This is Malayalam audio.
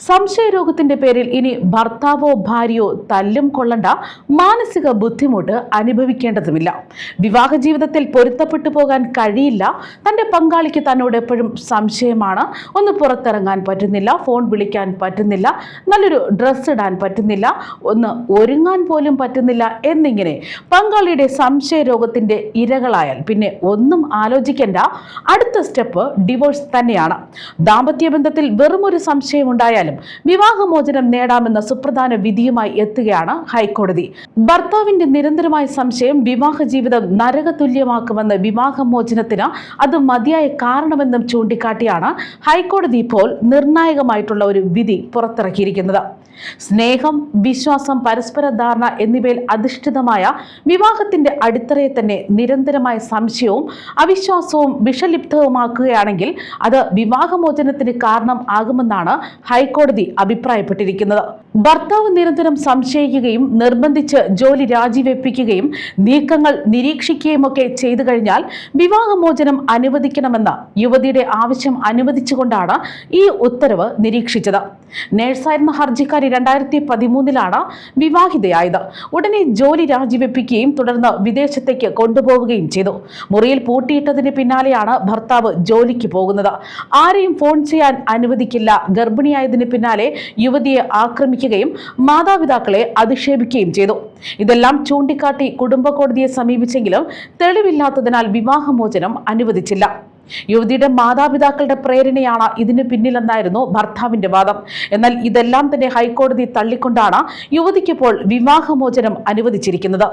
സംശയരോഗത്തിന്റെ പേരിൽ ഇനി ഭർത്താവോ ഭാര്യയോ തല്ലും കൊള്ളണ്ട മാനസിക ബുദ്ധിമുട്ട് അനുഭവിക്കേണ്ടതുമില്ല. വിവാഹ ജീവിതത്തിൽ പൊരുത്തപ്പെട്ടു പോകാൻ കഴിയില്ല. തന്റെ പങ്കാളിക്ക് തന്നോട് എപ്പോഴും സംശയമാണ്. ഒന്ന് പുറത്തിറങ്ങാൻ പറ്റുന്നില്ല ഫോൺ വിളിക്കാൻ പറ്റുന്നില്ല നല്ലൊരു ഡ്രസ്സ് ഇടാൻ പറ്റുന്നില്ല ഒന്ന് ഒരുങ്ങാൻ പോലും പറ്റുന്നില്ല എന്നിങ്ങനെ പങ്കാളിയുടെ സംശയരോഗത്തിന്റെ ഇരകളായാൽ പിന്നെ ഒന്നും ആലോചിക്കേണ്ട. അടുത്ത സ്റ്റെപ്പ് ഡിവോഴ്സ് തന്നെയാണ്. ദാമ്പത്യ ബന്ധത്തിൽ വെറുമൊരു സംശയമുണ്ടായാലും വിവാഹമോചനം നേടാമെന്ന സുപ്രധാന വിധിയുമായി എത്തുകയാണ് ഹൈക്കോടതി. ഭർത്താവിന്റെ നിരന്തരമായ സംശയം വിവാഹ ജീവിതം നരകതുല്യമാക്കുമെന്ന് വിവാഹമോചനത്തിന് അത് മതിയായ കാരണമെന്നും ചൂണ്ടിക്കാട്ടിയാണ് ഹൈക്കോടതി ഇപ്പോൾ നിർണായകമായിട്ടുള്ള ഒരു വിധി പുറത്തിറക്കിയിരിക്കുന്നത്. സ്നേഹം വിശ്വാസം പരസ്പര ധാരണ എന്നിവയിൽ അധിഷ്ഠിതമായ വിവാഹത്തിന്റെ അടിത്തറയെ തന്നെ നിരന്തരമായ സംശയവും അവിശ്വാസവും വിഷലിപ്തവുമാക്കുകയാണെങ്കിൽ അത് വിവാഹമോചനത്തിന് കാരണം ആകുമെന്നാണ് ഹൈക്കോടതി അഭിപ്രായപ്പെട്ടിരിക്കുന്നത്. ഭർത്താവ് നിരന്തരം സംശയിക്കുകയും നിർബന്ധിച്ച് ജോലി രാജിവെപ്പിക്കുകയും നീക്കങ്ങൾ നിരീക്ഷിക്കുകയുമൊക്കെ ചെയ്തു കഴിഞ്ഞാൽ വിവാഹമോചനം അനുവദിക്കണമെന്ന യുവതിയുടെ ആവശ്യം അനുവദിച്ചുകൊണ്ടാണ് ഈ ഉത്തരവ് നിരീക്ഷിച്ചത്. നേഴ്സായിരുന്ന ഹർജിക്കാരി രണ്ടായിരത്തി പതിമൂന്നിലാണ് വിവാഹിതയായത്. ഉടനെ ജോലി രാജിവെപ്പിക്കുകയും തുടർന്ന് വിദേശത്തേക്ക് കൊണ്ടുപോവുകയും ചെയ്തു. മുറിയിൽ പൂട്ടിയിട്ടതിന് പിന്നാലെയാണ് ഭർത്താവ് ജോലിക്ക് പോകുന്നത്. ആരെയും ഫോൺ ചെയ്യാൻ അനുവദിക്കില്ല. ഗർഭിണിയായതിന് പിന്നാലെ യുവതിയെ ആക്രമിക്കുകയും മാതാപിതാക്കളെ അധിക്ഷേപിക്കുകയും ചെയ്തു. ഇതെല്ലാം ചൂണ്ടിക്കാട്ടി കുടുംബ കോടതിയെ സമീപിച്ചെങ്കിലും തെളിവില്ലാത്തതിനാൽ വിവാഹമോചനം അനുവദിച്ചില്ല. യുവതിയുടെ മാതാപിതാക്കളുടെ പ്രേരണയാണ് ഇതിന് പിന്നിലെന്നായിരുന്നു ഭർത്താവിന്റെ വാദം. എന്നാൽ ഇതെല്ലാം തന്നെ ഹൈക്കോടതി തള്ളിക്കൊണ്ടാണ് യുവതിക്കിപ്പോൾ വിവാഹമോചനം അനുവദിച്ചിരിക്കുന്നത്.